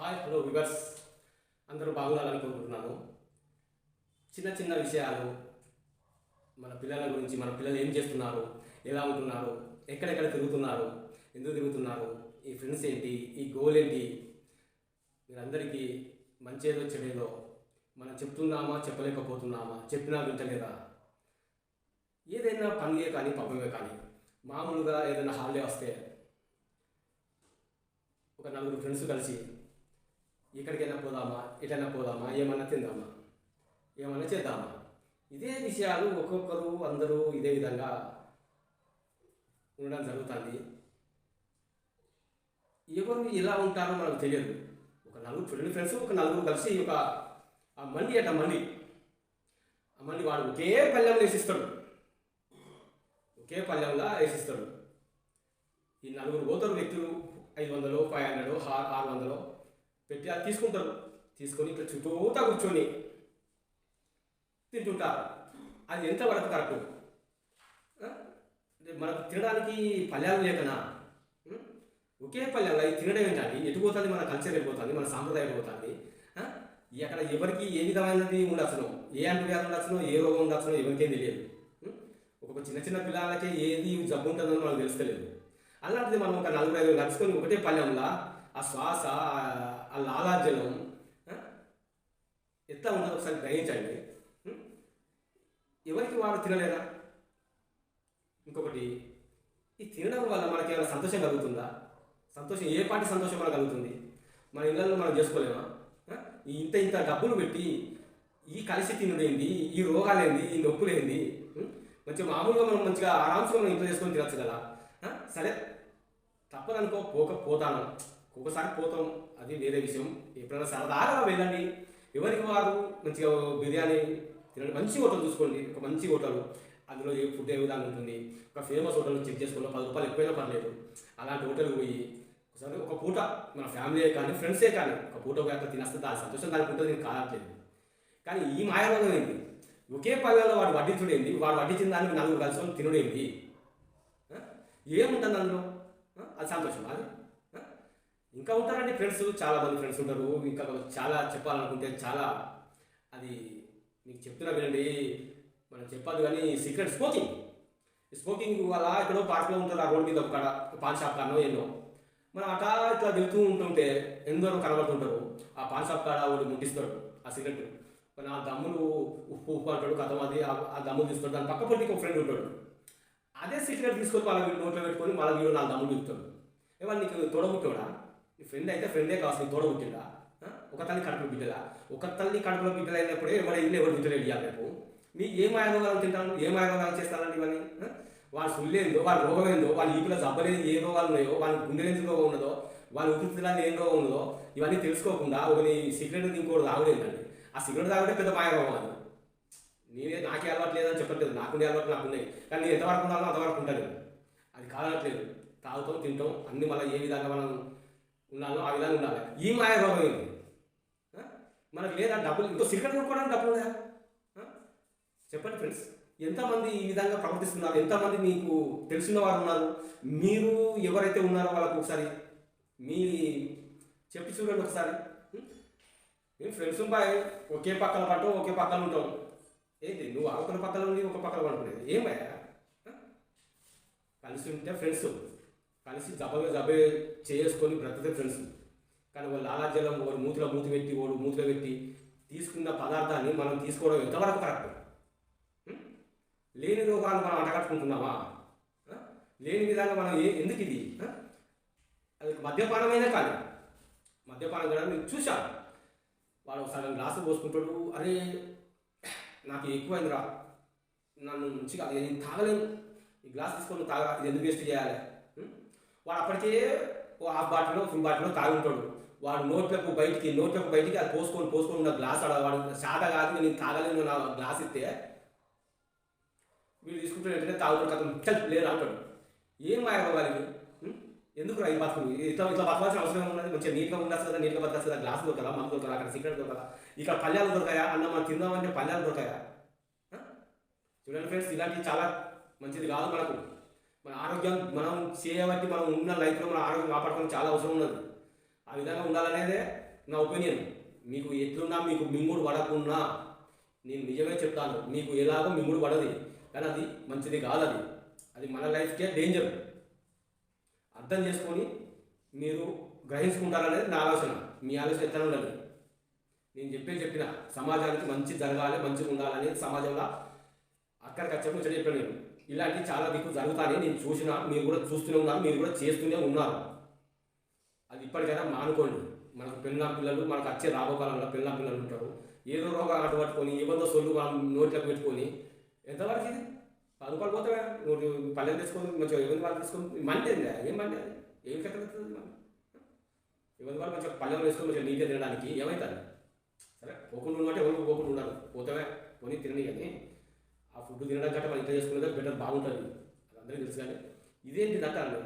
Hi hello viewers అందరూ బాగుండాలనుకుంటున్నాను చిన్న చిన్న విషయాలు మన పిల్లల గురించి మన పిల్లలు ఏం చేస్తున్నారు ఎలా ఉంటున్నారు ఎక్కడెక్కడ తిరుగుతున్నారు ఎందుకు తిరుగుతున్నారు ఈ ఫ్రెండ్స్ ఏంటి ఈ గోల్ ఏంటి మీరందరికీ మంచేదో చెడేదో మనం చెప్తున్నామా చెప్పలేకపోతున్నామా చెప్పినా వింటలేదా? ఏదైనా పండుగ కానీ పబ్బమే కానీ మామూలుగా ఏదైనా హాలిడే వస్తే ఒక నలుగురు ఫ్రెండ్స్ కలిసి ఇక్కడికైనా పోదామా? ఎటైనా పోదామా? ఏమన్నా తిందామా? ఏమన్నా చేద్దామా? ఇదే విషయాలు ఒక్కొక్కరు అందరూ ఇదే విధంగా ఉండడం జరుగుతుంది. ఎవరు ఎలా ఉంటారో మనకు తెలియదు. ఒక నలుగురు ఫ్రెండ్ ఫ్రెండ్స్ ఒక నలుగురు కలిసి ఒక ఆ మండి అట మండి. ఆ మండి వాడు ఒకే పల్లెంలో వేసిస్తాడు ఒకే పల్లెంలో వేసిస్తాడు ఈ నలుగురు పోతారు వ్యక్తులు ఐదు వందలు ఫైవ్ హండ్రెడ్ ఆరు వందలు. పెట్టి అది తీసుకుంటారు. తీసుకొని ఇట్లా చుట్టూతా కూర్చొని తింటుంటారు. అది ఎంతవరకు కరెక్ట్? అంటే మనకు తినడానికి పల్లెలు లేకనా ఒకే పల్లెలు ఇది తినడం ఏంటండి? ఎటు పోతుంది? మన కల్చర్ వెళ్ళిపోతుంది మన సాంప్రదాయం వెళ్ళిపోతుంది ఇక్కడ ఎవరికి ఏ విధమైనది ఉండొచ్చును? ఏ అంటువ్యాధి ఉండొచ్చును? ఏ రోగం ఉండొచ్చును? ఎవరికేం తెలియదు. ఒక చిన్న చిన్న పిల్లలకే ఏది జబ్బు ఉంటుందో మనకు తెలుస్తలేదు. అలాంటిది మనం ఒక నలుగురు ఐదు నడుచుకొని ఒకటే పల్లెంలా ఆ శ్వాస ఆ- లాలాజలం ఎంత ఎట్లా ఒకసారి గ్రహించండి. ఎవరికి వారు తినలేరా ఇంకొకటి ఈ తినడం వల్ల మనకి ఏమైనా సంతోషం కలుగుతుందా? సంతోషం ఏ పాటి సంతోషం మనకు కలుగుతుంది? మన ఇళ్ళల్లో మనం చేసుకోలేమా? ఈ ఇంత ఇంత డబ్బులు పెట్టి ఈ కలిసి తినుడేంది ఈ రోగాలేంది ఈ నొప్పులేంది? మంచిగా మామూలుగా మనం మంచిగా ఆరాంశంగా మనం ఇంట్లో చేసుకొని తినచ్చు కదా? సరే తప్పదనుకో పోక పోతాను. ఒకసారి పోతాం. అది వేరే విషయం. ఎప్పుడైనా సరదాగా వెళ్ళండి. ఎవరికి వారు? మంచిగా బిర్యానీ తినండి. మంచి హోటల్ చూసుకోండి. ఒక మంచి హోటల్. అందులో ఏ ఫుడ్ ఏ విధంగా ఉంటుంది? ఒక ఫేమస్ హోటల్ చెక్ చేసుకోండి పది రూపాయలు ఎక్కువైనా పర్లేదు. అలాంటి హోటల్కి పోయి ఒకసారి ఒక పూట మన ఫ్యామిలీ కానీ ఫ్రెండ్సే కానీ ఒక పూట ఒక తినేస్తే దాని సంతోషం దానికి ఉంటుంది నేను కాదట్లేదు కానీ ఈ మాయాలోకం ఏంటి ఒకే పల్లెలో వాడు వడ్డించుడేంది వాడు వడ్డించిన దానికి నలుగురు కలిసి తినుడేంది ఏముంటుంది అందులో? అది సంతోషం. అది ఇంకా ఉంటారండి ఫ్రెండ్స్ చాలా మంది ఫ్రెండ్స్ ఉంటారు. ఇంకా చాలా చెప్పాలనుకుంటే చాలా అది మీకు చెప్తున్నా వినండి. మనం చెప్పదు కానీ సీక్రెట్ స్మోకింగ్ స్మోకింగ్ వల్ల ఎక్కడో పార్క్లో ఉంటారు ఆ రోడ్ మీద ఒక పాన్ షాప్ కాడనో ఎన్నో మనం అటా ఇట్లా వెళ్తూ ఉంటుంటే ఎందరో కనబడుతుంటారు. ఆ పాన్ షాప్ కాడ వాడు ముట్టిస్తాడు ఆ సిగరెట్ మన ఆ దమ్ములు ఉప్పు ఉప్పు అంటాడు కథం అది ఆ- దమ్ములు తీస్తాడు దాని పక్క పొంటి ఒక ఫ్రెండ్ ఉంటాడు. అదే సిగరెట్ తీసుకొని వాళ్ళ నోట్లో పెట్టుకొని వాళ్ళ వీడు నాలుగు దమ్ములు తీస్తాడు. ఏమన్నా నీకు తోడబుట్టాడా? నీ ఫ్రెండ్ అయితే ఫ్రెండే కావచ్చు నీ తోడబుట్టిందా ఆ? ఒక తల్లి కడుపులో బిడ్డలా? ఒక తల్లి కడుపులో బిడ్డలు అయినప్పుడే ఎవడ ఇల్లు ఎవరు బిడ్డలు ఇవ్వాలి రేపు? మీ ఏం మాయరోగాలు తింటాను ఏం ఆయోగాలు చేస్తానండి ఇవన్నీ? వాళ్ళు సుల్లేందో వాళ్ళ రోగం ఏందో వాళ్ళ ఈపులో జబ్బలేని ఏ రోగాలు ఉన్నాయో వాళ్ళ గుండె నుంచి రోగం ఉన్నదో వాళ్ళ ఊపిరితిత్తులలో ఏం రోగం ఉన్నదో ఇవన్నీ తెలుసుకోకుండా ఒకని సిగరెట్ ఇంకోటి తాగులేదండి. ఆ సిగరెట్ తాగుడే పెద్ద మాయరోగం అది. నేనే నాకే అలవాటు లేదని చెప్పట్లేదు. నాకుండే అలవాటు నాకు ఉన్నాయి కానీ నేను ఎంతవరకు ఉండాలో అంతవరకు ఉంటాను అది కాదనట్లేదు. తాగుతాం తింటాం. అన్ని మళ్ళీ ఏ విధంగా మనం ఉన్నాను ఆ విధంగా ఉండాలి. ఈ మాయ రోగం ఏంటి మనకు లేదా డబ్బులు ఇంకో సిగరెట్ కొనుక్కోవడానికి డబ్బులు లేదా చెప్పండి ఫ్రెండ్స్. ఎంతమంది ఈ విధంగా ప్రవర్తిస్తున్నారు? ఎంతమంది మీకు తెలిసిన వారు ఉన్నారు? మీరు ఎవరైతే ఉన్నారో వాళ్ళకు ఒకసారి మీ చెప్పి చూడండి ఒకసారి. మేము ఫ్రెండ్స్ బాయ్ ఒకే పక్కన పట్టం ఒకే పక్కన ఉంటాం ఏంటి? నువ్వు అవతల పక్కన ఉండి ఒక పక్కన పడుకునేది? ఏం కలిసి ఉంటే ఫ్రెండ్స్. కలిసి జబే జబే చేసుకొని బ్రతకే ఫ్రెండ్స్ కానీ వాళ్ళు లాలాజలం వాడు మూతిలో మూతి పెట్టి వాడు మూతిలో పెట్టి తీసుకున్న పదార్థాన్ని మనం తీసుకోవడం ఎంతవరకు కరెక్ట్? లేని రోగాలను మనం అంటగట్టుకుంటున్నామా లేని విధంగా మనం ఏ ఎందుకు ఇది? అది మద్యపానమైనా కాదు. మద్యపానం కూడా నేను చూశాను వాడు సగం గ్లాసు పోసుకుంటాడు. అరే నాకు ఎక్కువైందిరా. నన్ను మంచిగా నేను తాగలేను. ఈ గ్లాస్ తీసుకొని తాగ ఇది ఎందుకు వేస్ట్ చేయాలి? వాడు అప్పటికే ఓ హాఫ్ బాటిలో ఫుల్ బాటిలో తాగి ఉంటాడు వాడు నోట్లకు బయటికి నోట్లకు బయటికి అది పోసుకొని పోసుకొని ఉన్న గ్లాస్ ఆడ వాడు శాత కాదు నేను తాగలేను నా గ్లాస్ ఇస్తే వీడు తీసుకుంటే వెంటనే తాగుతాడు కథం చల్ లేదు అంటాడు. ఏం మాయ వాళ్ళకి ఎందుకు రా ఈ బతుకు? ఇట్లా ఇట్లా బతకాల్సిన అవసరం ఉన్నది మంచిగా నీట్గా ఉండాలి కదా నీట్గా బతకాల్సి కదా గ్లాస్ దొరకదా మందు దొరకదా అక్కడ సిగరెట్ దొరకదా? ఇక్కడ పల్లెలు దొరకాయా? అన్న మనం తిందామంటే పల్లెలు దొరకాయా? చూడండి ఫ్రెండ్స్ ఇలాంటివి చాలా మంచిది కాదు మనకు. మన ఆరోగ్యం మనం చేయబట్టి మనం ఉన్న లైఫ్లో మన ఆరోగ్యం కాపాడుకోవడం చాలా అవసరం ఉన్నది. ఆ విధంగా ఉండాలనేదే నా ఒపీనియన్ మీకు ఎట్లున్నా మీకు మింగుడు పడకున్నా నేను నిజమే చెప్తాను. మీకు ఎలాగో మింగుడు పడది. కానీ అది మంచిది కాదు అది. అది మన లైఫ్కే డేంజర్ అర్థం చేసుకొని మీరు గ్రహించుకుంటారనేది నా ఆలోచన. మీ ఆలోచన ఎట్లా ఉండాలి నేను చెప్పే చెప్పిన. సమాజానికి మంచి జరగాలి మంచిగా ఉండాలని సమాజంలో అక్కడికి వచ్చే చెప్పాను నేను. ఇలాంటివి చాలా దిక్కు జరుగుతాయని నేను చూసిన మీరు కూడా చూస్తూనే ఉన్నారు మీరు కూడా చేస్తూనే ఉన్నారు. అది ఇప్పటికైనా మానుకోండి. మనకు పిల్ల పిల్లలు మనకు వచ్చే రాబోకాలంలో పిల్ల పిల్లలు ఉంటారు. ఏదో రోగాలు అటు పట్టుకొని ఏదో సొల్లు మనం పెట్టుకొని ఎంతవరకు ఇది? పది రూపాయలు పోతావా పల్లెలు తెచ్చుకొని మంచిగా ఇబ్బంది వాళ్ళు తీసుకొని మంటే ఏం మండేది అది ఏం కట్టగలుగుతుంది మనం ఇబ్బంది వాళ్ళు మంచిగా పల్లెలు వేసుకొని మంచిగా నీట్గా తినడానికి ఏమవుతుంది సరే పోకుండా ఉన్నట్టు ఎవరికి పోకుండా ఉండాలి పోతావే కొని తినని కానీ ఆ ఫుడ్ తినడం కంటే మనం ఇంట్లో చేసుకునేది బెటర్ బాగుంటుంది. అందరికీ తెలుసు కానీ ఇదేంటి రకాలు?